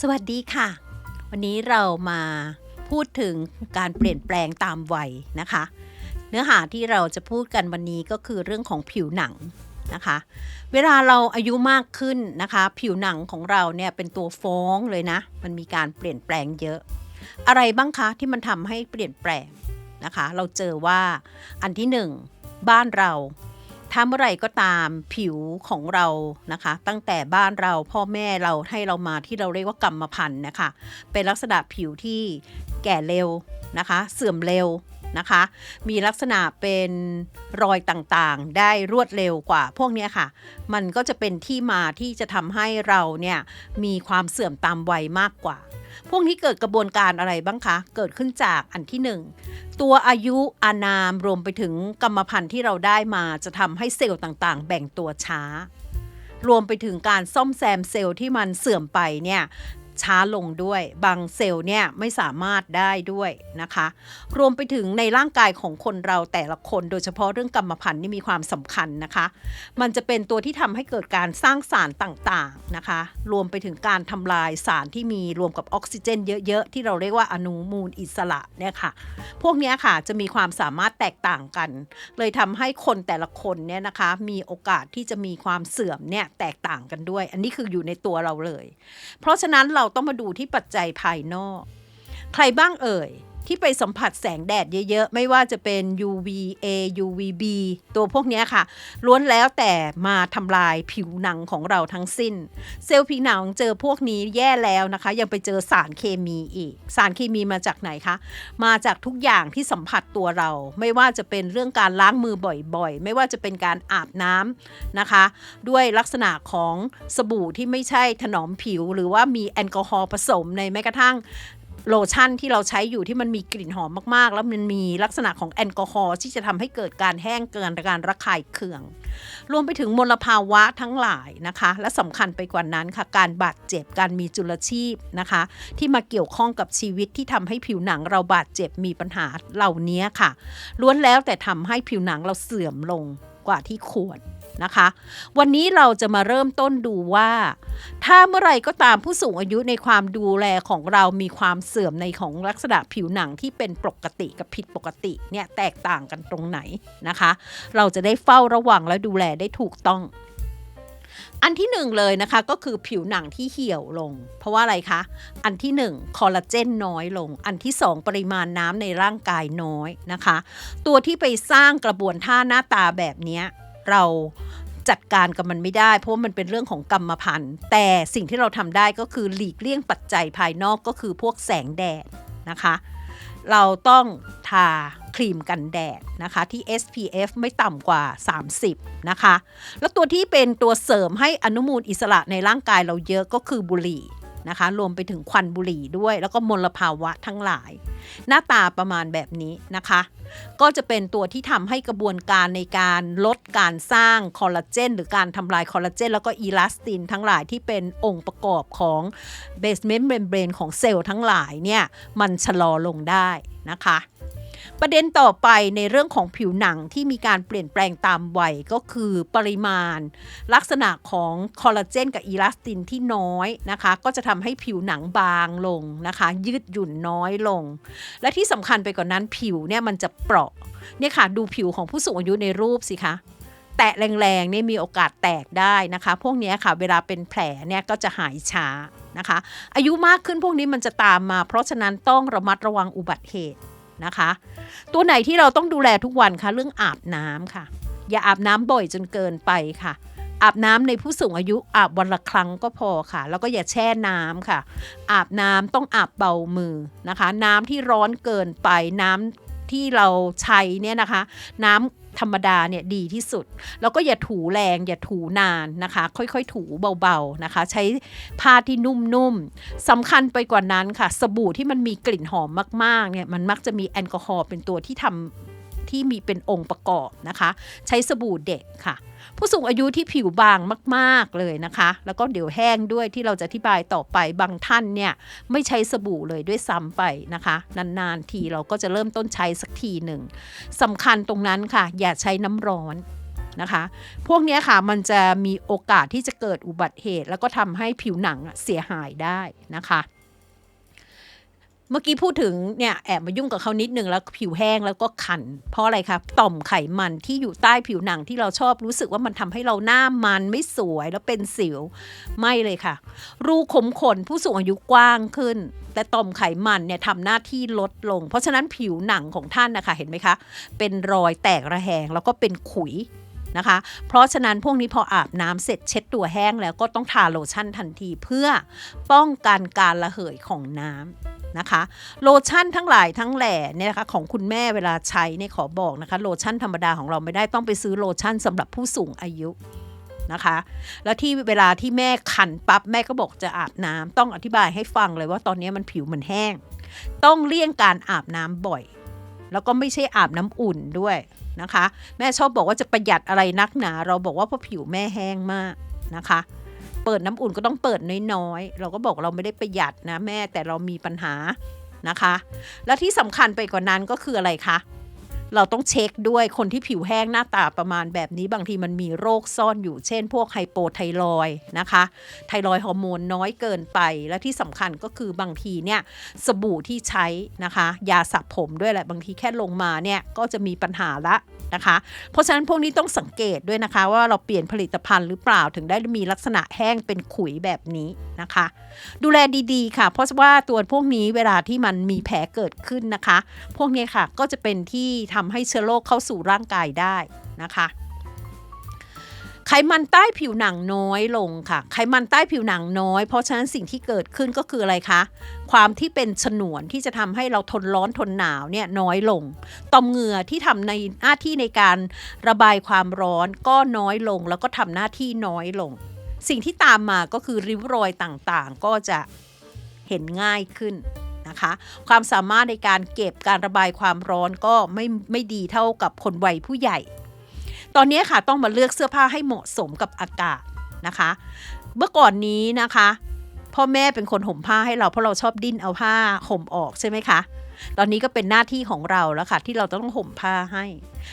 สวัสดีค่ะ วันนี้เรามาพูดถึงการเปลี่ยนแปลงตามวัยนะคะ เนื้อหาที่เราจะพูดกันวันนี้ก็คือเรื่องของผิวหนังนะคะ เวลาเราอายุมากขึ้นนะคะ ผิวหนังของเราเนี่ยเป็นตัวฟ้องเลยนะ มันมีการเปลี่ยนแปลงเยอะ อะไรบ้างคะที่มันทำให้เปลี่ยนแปลงนะคะ เราเจอว่าอันที่หนึ่งบ้านเรา ถ้าเมื่อไหร่ก็ตามผิวของเรานะคะ ตั้งแต่บ้านเราพ่อแม่เราให้เรามาที่เราเรียกว่ากรรมพันธุ์นะคะ เป็นลักษณะผิวที่แก่เร็วนะคะ เสื่อมเร็วนะคะ มีลักษณะเป็นรอยต่างๆ ได้รวดเร็วกว่าพวกนี้ค่ะ มันก็จะเป็นที่มาที่จะทำให้เราเนี่ยมีความเสื่อมตามวัยมากกว่า พวกนี้เกิดกระบวนการอะไรบ้างคะ เกิดขึ้นจากอันที่หนึ่งตัวอายุอานามรวมไปถึงกรรมพันธุ์ที่เราได้มาจะทำให้เซลล์ต่างๆ แบ่งตัวช้ารวมไปถึงการซ่อมแซมเซลล์ที่มันเสื่อมไปเนี่ย ช้าลงด้วย บางเซลล์เนี่ยไม่สามารถได้ด้วยนะคะ รวมไปถึงในร่างกายของคนเราแต่ละคน โดยเฉพาะเรื่องกรรมพันธุ์นี่มีความสำคัญนะคะ มันจะเป็นตัวที่ทำให้เกิดการสร้างสารต่างๆนะคะ รวมไปถึงการทำลายสารที่มีรวมกับออกซิเจน เยอะ ๆ ที่เราเรียกว่าอนุมูลอิสระเนี่ยค่ะ พวกนี้ค่ะจะมีความสามารถแตกต่างกัน เลยทำให้คนแต่ละคนเนี่ยนะคะมีโอกาสที่จะมีความเสื่อมเนี่ยแตกต่างกันด้วย อันนี้คืออยู่ในตัวเราเลย เพราะฉะนั้นเราราต้องมาดูที่ปัจจัยภายนอก ใครบ้างเอ่ย ที่ไปสัมผัสแสงแดดเยอะๆ ไม่ว่าจะเป็น UVA UVB ตัวพวกนี้ค่ะ ล้วนแล้วแต่มาทำลายผิวหนังของเราทั้งสิ้น เซลล์ผิวหนังเจอพวกนี้แย่แล้วนะคะ ยังไปเจอสารเคมีอีก สารเคมีมาจากไหนคะ มาจากทุกอย่างที่สัมผัสตัวเรา ไม่ว่าจะเป็นเรื่องการล้างมือบ่อยๆ ไม่ว่าจะเป็นการอาบน้ำนะคะ ด้วยลักษณะของสบู่ที่ไม่ใช่ถนอมผิว หรือว่ามีแอลกอฮอล์ผสมในแม้กระทั่ง โลชั่นที่เราใช้อยู่ที่มันมีกลิ่นหอมมากๆ แล้วมันมีลักษณะของแอลกอฮอล์ที่จะทำให้เกิดการแห้งเกินการระคายเคือง รวมไปถึงมลภาวะทั้งหลายนะคะ และสำคัญไปกว่านั้นค่ะ การบาดเจ็บการมีจุลชีพนะคะ ที่มาเกี่ยวข้องกับชีวิตที่ทำให้ผิวหนังเราบาดเจ็บมีปัญหาเหล่านี้ค่ะล้วนแล้วแต่ทำให้ผิวหนังเราเสื่อมลงกว่าที่ควร นะคะ วันนี้เราจะมาเริ่มต้นดูว่า ถ้าเมื่อไรก็ตามผู้สูงอายุในความดูแลของเรามีความเสื่อมในของลักษณะผิวหนังที่เป็นปกติกับผิดปกติเนี่ยแตกต่างกันตรงไหนนะคะ เราจะได้เฝ้าระวังและดูแลได้ถูกต้องอันที่หนึ่งเลยนะคะก็คือผิวหนังที่เหี่ยวลง เพราะว่าอะไรคะ อันที่หนึ่งคอลลาเจนน้อยลง อันที่สองปริมาณน้ำในร่างกายน้อยนะคะ ตัวที่ไปสร้างกระบวนท่าหน้าตาแบบนี้ เราจัดการกับมันไม่ได้ เพราะมันเป็นเรื่องของกรรมพันธุ์ แต่สิ่งที่เราทำได้ก็คือหลีกเลี่ยงปัจจัยภายนอกก็คือพวกแสงแดดนะคะ เราต้องทาครีมกันแดดนะคะที่ SPF ไม่ต่ำกว่า 30 นะคะ แล้วตัวที่เป็นตัวเสริมให้อนุมูลอิสระในร่างกายเราเยอะก็คือบุหรี่ นะคะ รวมไปถึงควันบุหรี่ด้วย แล้วก็มลภาวะทั้งหลาย หน้าตาประมาณแบบนี้นะคะ ก็จะเป็นตัวที่ทำให้กระบวนการในการลดการสร้างคอลลาเจนหรือการทำลายคอลลาเจนแล้วก็อีลาสตินทั้งหลายที่เป็นองค์ประกอบของเบสเมนต์เมมเบรนของเซลล์ทั้งหลายเนี่ยมันชะลอลงได้นะคะ ประเด็นต่อไปในเรื่องของผิวหนังที่มีการเปลี่ยนแปลงตามวัยก็คือปริมาณ ลักษณะของคอลลาเจนกับอีลาสตินที่น้อยนะคะ ก็จะทำให้ผิวหนังบางลงนะคะ ยืดหยุ่นน้อยลง และที่สำคัญไปกว่านนั้นผิวเนี่ยมันจะเปราะเนี่ยค่ะดูผิวของผู้สูงอายุในรูปสิคะแตะแรงๆเนี่ยมีโอกาสแตกได้นะคะ พวกนี้ค่ะเวลาเป็นแผลเนี่ยก็จะหายช้านะคะ อายุมากขึ้นพวกนี้มันจะตามมา เพราะฉะนั้นต้องระมัดระวังอุบัติเหตุ นะคะ ตัวไหนที่เราต้องดูแลทุกวันคะเรื่องอาบน้ำค่ะ อย่าอาบน้ำบ่อยจนเกินไปค่ะ อาบน้ำในผู้สูงอายุอาบวันละครั้งก็พอค่ะ แล้วก็อย่าแช่น้ำค่ะ อาบน้ำต้องอาบเบามือนะคะ น้ำที่ร้อนเกินไปน้ำที่เราใช้เนี่ยนะคะ น้ำ ธรรมดาเนี่ยดีที่สุด แล้วก็อย่าถูแรงอย่าถูนานนะคะ ค่อยๆ ถูเบาๆนะคะ ใช้ผ้าที่นุ่มๆสำคัญไปกว่านั้นค่ะ สบู่ที่มันมีกลิ่นหอมมากๆเนี่ยมันมักจะมีแอลกอฮอล์เป็นตัวที่ทำที่มีเป็นองค์ประกอบนะคะ ใช้สบู่เด็กค่ะ ผู้สูงอายุที่ผิวบางมากๆเลยนะคะ แล้วก็เดี๋ยวแห้งด้วยที่เราจะอธิบายต่อไปบางท่านเนี่ยไม่ใช้สบู่เลยด้วยซ้ำไปนะคะ นานๆทีเราก็จะเริ่มต้นใช้สักทีหนึ่งสำคัญตรงนั้นค่ะ อย่าใช้น้ำร้อนนะคะ พวกนี้ค่ะมันจะมีโอกาสที่จะเกิดอุบัติเหตุ แล้วก็ทำให้ผิวหนังเสียหายได้นะคะ เมื่อกี้พูดถึงเนี่ยแอบมายุ่งกับเขานิดนึงแล้วผิวแห้งแล้วก็คัน เพราะอะไรคะต่อมไขมันที่อยู่ใต้ผิวหนังที่เราชอบรู้สึกว่ามันทำให้เราหน้ามันไม่สวยแล้วเป็นสิวไม่เลยค่ะ รูขมขนผู้สูงอายุกว้างขึ้น แต่ต่อมไขมันเนี่ยทำหน้าที่ลดลง เพราะฉะนั้นผิวหนังของท่านนะคะเห็นไหมคะ เป็นรอยแตกระแหงแล้วก็เป็นขุย นะคะ เพราะฉะนั้นพวกนี้พออาบน้ำเสร็จเช็ดตัวแห้งแล้วก็ต้องทาโลชั่นทันทีเพื่อป้องกันการระเหยของน้ำนะคะโลชั่นทั้งหลายทั้งแหล่เนี่ยนะคะของคุณแม่เวลาใช้เนี่ยขอบอกนะคะโลชั่นธรรมดาของเราไม่ได้ต้องไปซื้อโลชั่นสำหรับผู้สูงอายุนะคะ แล้วที่เวลาที่แม่คันปั๊บแม่ก็บอกจะอาบน้ำต้องอธิบายให้ฟังเลยว่าตอนนี้มันผิวมันแห้ง ต้องเลี่ยงการอาบน้ำบ่อย แล้วก็ไม่ใช่อาบน้ำอุ่นด้วย นะคะ แม่ชอบบอกว่าจะประหยัดอะไรนักหนา เราบอกว่าเพราะผิวแม่แห้งมากนะคะ เปิดน้ำอุ่นก็ต้องเปิดน้อยๆ เราก็บอกเราไม่ได้ประหยัดนะแม่แต่เรามีปัญหานะคะ และที่สำคัญไปกว่านั้นก็คืออะไรคะ เราต้องเช็คด้วยคนที่ผิวแห้งหน้าตาประมาณแบบนี้บางทีมันมีโรคซ่อนอยู่เช่น พวกไฮโปไทรอยนะคะไทรอยฮอร์โมนน้อยเกินไป และที่สำคัญก็คือบางทีเนี่ยสบู่ที่ใช้นะคะ ยาสระผมด้วยแหละบางทีแค่ลงมาเนี่ยก็จะมีปัญหาละ นะคะ เพราะฉะนั้นพวกนี้ต้องสังเกตด้วยนะคะ ว่าเราเปลี่ยนผลิตภัณฑ์หรือเปล่าถึงได้มีลักษณะแห้งเป็นขุยแบบนี้นะคะ ดูแลดีๆค่ะ เพราะว่าตัวพวกนี้เวลาที่มันมีแผลเกิดขึ้นนะคะ พวกนี้ค่ะก็จะเป็นที่ทำให้เชื้อโรคเข้าสู่ร่างกายได้นะคะ ไขมันใต้ผิวหนังน้อยลงค่ะ ไขมันใต้ผิวหนังน้อย เพราะฉะนั้นสิ่งที่เกิดขึ้นก็คืออะไรคะ ความที่เป็นฉนวนที่จะทำให้เราทนร้อนทนหนาวเนี่ยน้อยลง ต่อมเหงื่อที่ทำในหน้าที่ในการระบายความร้อนก็น้อยลง แล้วก็ทำหน้าที่น้อยลง สิ่งที่ตามมาก็คือริ้วรอยต่างๆ ก็จะเห็นง่ายขึ้นนะคะความสามารถในการเก็บการระบายความร้อนก็ไม่ไม่ดีเท่ากับคนวัยผู้ใหญ่ ตอนนี้ค่ะต้องมาเลือกเสื้อผ้าให้เหมาะสมกับอากาศนะคะ เมื่อก่อนนี้นะคะ พ่อแม่เป็นคนห่มผ้าให้เราเพราะเราชอบดิ้นเอาผ้าห่มออกใช่ไหมคะ ตอนนี้ก็เป็นหน้าที่ของเราแล้วค่ะที่เราต้องห่มผ้าให้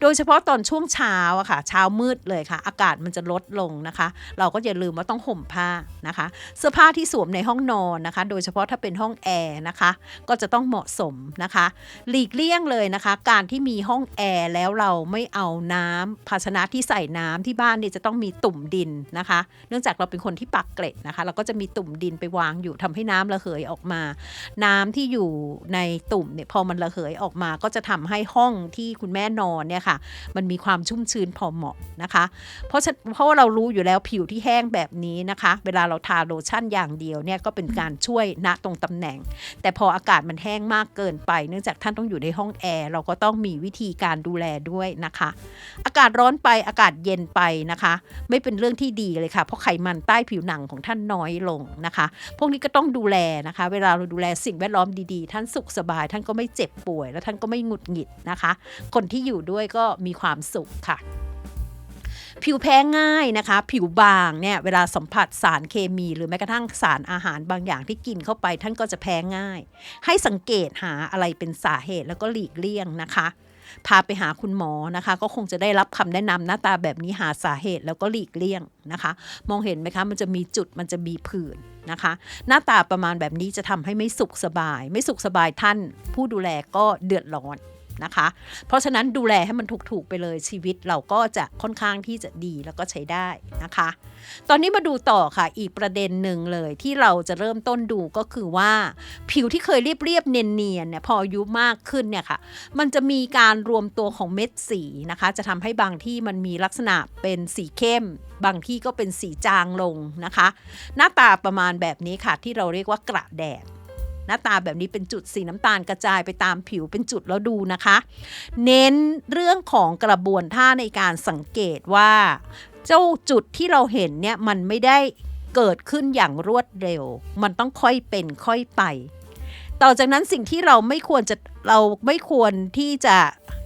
โดยเฉพาะตอนช่วงเช้าอะค่ะ เช้ามืดเลยค่ะ อากาศมันจะลดลงนะคะ เราก็อย่าลืมว่าต้องห่มผ้านะคะ เสื้อผ้าที่สวมในห้องนอนนะคะ โดยเฉพาะถ้าเป็นห้องแอร์นะคะ ก็จะต้องเหมาะสมนะคะ หลีกเลี่ยงเลยนะคะ การที่มีห้องแอร์แล้วเราไม่เอาน้ำภาชนะที่ใส่น้ำที่บ้านเนี่ยจะต้องมีตุ่มดินนะคะ เนื่องจากเราเป็นคนที่ปักเกร็ดนะคะ เราก็จะมีตุ่มดินไปวางอยู่ทำให้น้ำระเหยออกมา น้ำที่อยู่ในตุ่มเนี่ยพอมันระเหยออกมาก็จะทำให้ห้องที่คุณแม่นอนเนี่ยค่ะ มันมีความชุ่มชื้นพอเหมาะนะคะ เพราะฉะเพราะว่าเรารู้อยู่แล้วผิวที่แห้งแบบนี้นะคะ เวลาเราทาโลชั่นอย่างเดียวเนี่ยก็เป็นการช่วยณตรงตำแหน่ง แต่พออากาศมันแห้งมากเกินไป เนื่องจากท่านต้องอยู่ในห้องแอร์เราก็ต้องมีวิธีการดูแลด้วยนะคะ อากาศร้อนไปอากาศเย็นไปนะคะ ไม่เป็นเรื่องที่ดีเลยค่ะ เพราะไขมันใต้ผิวหนังของท่านน้อยลงนะคะ พวกนี้ก็ต้องดูแลนะคะ เวลาเราดูแลสิ่งแวดล้อมดีๆ ท่านสุขสบาย ท่านก็ไม่เจ็บป่วย แล้วท่านก็ไม่หงุดหงิดนะคะ คนที่อยู่ด้วยก็มีความสุขค่ะ ผิวแพ้ง่ายนะคะ ผิวบางเนี่ยเวลาสัมผัสสารเคมีหรือแม้กระทั่งสารอาหารบางอย่างที่กินเข้าไป ท่านก็จะแพ้ง่าย ให้สังเกตหาอะไรเป็นสาเหตุแล้วก็หลีกเลี่ยงนะคะพาไปหาคุณหมอนะคะ ก็คงจะได้รับคำแนะนำหน้าตาแบบนี้หาสาเหตุแล้วก็หลีกเลี่ยงนะคะ มองเห็นไหมคะมันจะมีจุดมันจะมีผื่นนะคะ หน้าตาประมาณแบบนี้จะทำให้ไม่สุขสบาย ไม่สุขสบายท่าน ผู้ดูแลก็เดือดร้อน นะคะ เพราะฉะนั้นดูแลให้มันถูกๆไปเลยชีวิตเราก็จะค่อนข้างที่จะดีแล้วก็ใช้ได้นะคะ ตอนนี้มาดูต่อค่ะ อีกประเด็นหนึ่งเลยที่เราจะเริ่มต้นดูก็คือว่า ผิวที่เคยเรียบๆเนียนๆเนี่ยพออายุมากขึ้นเนี่ยค่ะ มันจะมีการรวมตัวของเม็ดสีนะคะ จะทำให้บางที่มันมีลักษณะเป็นสีเข้ม บางที่ก็เป็นสีจางลงนะคะ หน้าตาประมาณแบบนี้ค่ะที่เราเรียกว่ากระแดด หน้าตาแบบนี้เป็นจุดสีน้ำตาลกระจายไปตามผิวเป็นจุดแล้วดูนะคะ เน้นเรื่องของกระบวนท่าในการสังเกตว่า เจ้าจุดที่เราเห็นเนี่ยมันไม่ได้เกิดขึ้นอย่างรวดเร็ว มันต้องค่อยเป็นค่อยไป ต่อจากนั้นสิ่งที่เราไม่ควรจะเราไม่ควรที่จะ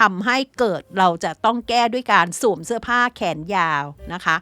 ทำให้เกิดเราจะต้องแก้ด้วยการสวมเสื้อผ้าแขนยาวนะคะ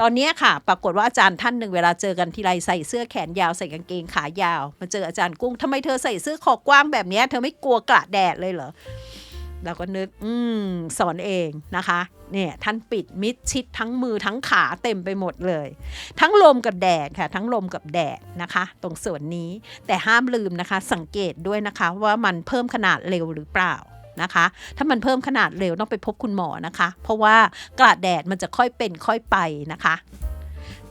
ตอนนี้ค่ะ ปรากฏว่าอาจารย์ท่านหนึ่งเวลาเจอกันทีไรใส่เสื้อแขนยาวใส่กางเกงขายาว มาเจออาจารย์กุ้งทำไมเธอใส่เสื้อคอกว้างแบบนี้เธอไม่กลัวกระแดดเลยเหรอ เราก็นึกอืมสอนเองนะคะเนี่ยท่านปิดมิดชิดทั้งมือทั้งขาเต็มไปหมดเลย ทั้งลมกับแดดค่ะ ทั้งลมกับแดดนะคะ ตรงส่วนนี้แต่ห้ามลืมนะคะ สังเกตด้วยนะคะว่ามันเพิ่มขนาดเร็วหรือเปล่านะคะ ถ้ามันเพิ่มขนาดเร็วต้องไปพบคุณหมอนะคะ เพราะว่ากระแดดมันจะค่อยเป็นค่อยไปนะคะ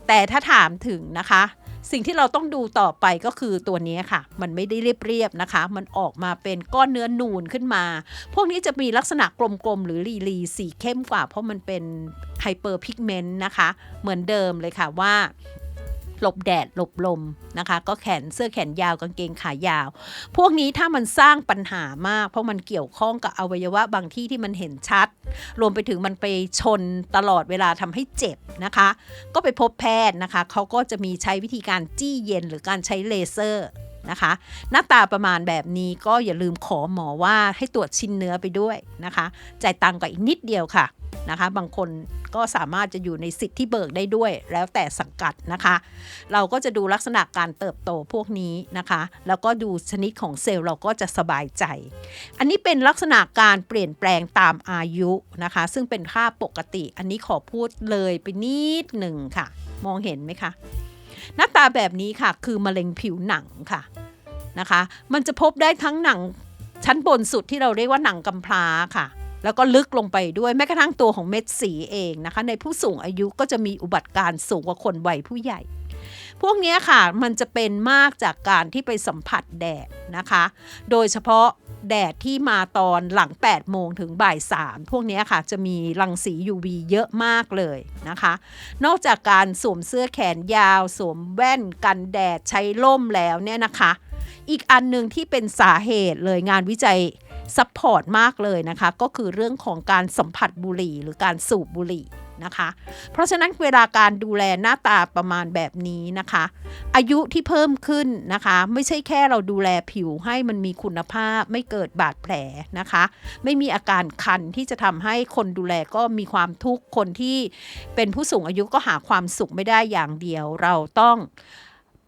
แต่ถ้าถามถึงนะคะ สิ่งที่เราต้องดูต่อไปก็คือตัวนี้ค่ะ มันไม่ได้เรียบๆนะคะ มันออกมาเป็นก้อนเนื้อนูนขึ้นมา พวกนี้จะมีลักษณะกลมๆ หรือลีลีสีเข้มกว่า เพราะมันเป็นไฮเปอร์พิกเมนต์นะคะ เหมือนเดิมเลยค่ะว่า หลบแดดหลบลมนะคะ ก็แขนเสื้อแขนยาวกางเกงขายาว พวกนี้ถ้ามันสร้างปัญหามาก เพราะมันเกี่ยวข้องกับอวัยวะบางที่ที่มันเห็นชัด รวมไปถึงมันไปชนตลอดเวลาทำให้เจ็บนะคะ ก็ไปพบแพทย์นะคะเขาก็จะมีใช้วิธีการจี้เย็นหรือการใช้เลเซอร์นะคะหน้าตาประมาณแบบนี้ก็อย่าลืมขอหมอว่าให้ตรวจชิ้นเนื้อไปด้วยนะคะ จ่ายตังค์ก็อีกนิดเดียวค่ะ นะคะ บางคนก็สามารถจะอยู่ในสิทธิ์ที่เบิกได้ด้วย แล้วแต่สังกัดนะคะ เราก็จะดูลักษณะการเติบโตพวกนี้นะคะ แล้วก็ดูชนิดของเซลล์เราก็จะสบายใจ อันนี้เป็นลักษณะการเปลี่ยนแปลงตามอายุนะคะ ซึ่งเป็นค่าปกติ อันนี้ขอพูดเลยไปนิดหนึ่งค่ะ มองเห็นไหมคะ หน้าตาแบบนี้ค่ะ คือมะเร็งผิวหนังค่ะนะคะ มันจะพบได้ทั้งหนังชั้นบนสุดที่เราเรียกว่าหนังกำพร้าค่ะ แล้วก็ลึกลงไปด้วยแม้กระทั่งตัวของเม็ดสีเองนะคะ ในผู้สูงอายุก็จะมีอุบัติการ์สูงกว่าคนวัยผู้ใหญ่ พวกนี้ค่ะมันจะเป็นมากจากการที่ไปสัมผัสแดดนะคะ โดยเฉพาะแดดที่มาตอนหลัง 8 โมงถึงบ่าย 3 พวกนี้ค่ะ จะมีรังสี UV เยอะมากเลยนะคะ นอกจากการสวมเสื้อแขนยาว สวมแว่นกันแดดใช้ล่มแล้วเนี่ยนะคะ อีกอันหนึ่งที่เป็นสาเหตุเลยงานวิจัย ซัพพอร์ตมากเลยนะคะ ก็คือเรื่องของการสัมผัสบุหรี่หรือการสูบบุหรี่นะคะ เพราะฉะนั้นเวลาการดูแลหน้าตาประมาณแบบนี้นะคะ อายุที่เพิ่มขึ้นนะคะ ไม่ใช่แค่เราดูแลผิวให้มันมีคุณภาพไม่เกิดบาดแผลนะคะ ไม่มีอาการคันที่จะทำให้คนดูแลก็มีความทุกข์คนที่เป็นผู้สูงอายุก็หาความสุขไม่ได้อย่างเดียว เราต้อง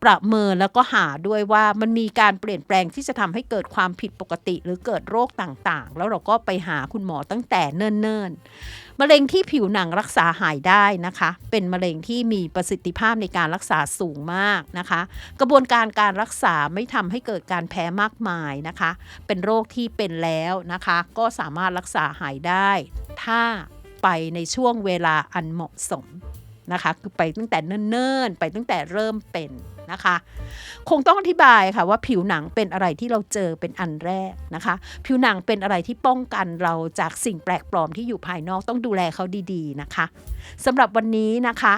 ประเมินแล้วก็หาด้วยว่ามันมีการเปลี่ยนแปลงที่จะทำให้เกิดความผิดปกติ หรือเกิดโรคต่างๆ แล้วเราก็ไปหาคุณหมอตั้งแต่เนิ่นๆ มะเร็งที่ผิวหนังรักษาหายได้นะคะ เป็นมะเร็งที่มีประสิทธิภาพในการรักษาสูงมากนะคะ กระบวนการการรักษาไม่ทำให้เกิดการแพ้มากมายนะคะ เป็นโรคที่เป็นแล้วนะคะ ก็สามารถรักษาหายได้ ถ้าไปในช่วงเวลาอันเหมาะสมนะคะ คือไปตั้งแต่เนิ่นๆ ไปตั้งแต่เริ่มเป็น นะคะ คงต้องอธิบายค่ะว่าผิวหนังเป็นอะไรที่เราเจอเป็นอันแรกนะคะ ผิวหนังเป็นอะไรที่ป้องกันเราจากสิ่งแปลกปลอมที่อยู่ภายนอกต้องดูแลเขาดีๆนะคะสำหรับวันนี้นะคะ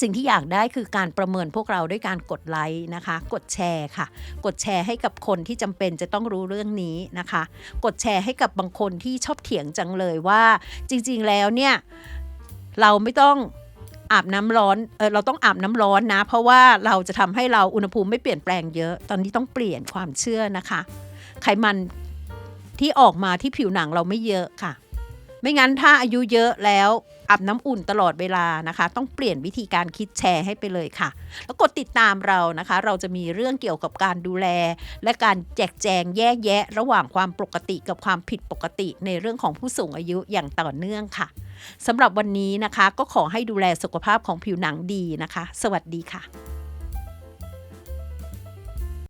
สิ่งที่อยากได้คือการประเมินพวกเราด้วยการกดไลค์นะคะ กดแชร์ค่ะ กดแชร์ให้กับคนที่จำเป็นจะต้องรู้เรื่องนี้นะคะ กดแชร์ให้กับบางคนที่ชอบเถียงจังเลยว่า จริง ๆ แล้วเนี่ย เราไม่ต้อง อาบน้ำร้อนเออเราต้องอาบน้ำร้อนนะ เพราะว่าเราจะทำให้เราอุณหภูมิไม่เปลี่ยนแปลงเยอะ ตอนนี้ต้องเปลี่ยนความเชื่อนะคะ ไขมันที่ออกมาที่ผิวหนังเราไม่เยอะค่ะ ไม่งั้นถ้าอายุเยอะแล้วอาบน้ำอุ่นตลอดเวลานะคะ ต้องเปลี่ยนวิธีการคิดแชร์ให้ไปเลยค่ะ แล้วกดติดตามเรานะคะ เราจะมีเรื่องเกี่ยวกับการดูแล และการแจกแจงแยกแยะ ระหว่างความปกติกับความผิดปกติในเรื่องของผู้สูงอายุอย่างต่อเนื่องค่ะสำหรับวันนี้นะคะ ก็ขอให้ดูแลสุขภาพของผิวหนังดีนะคะ สวัสดีค่ะ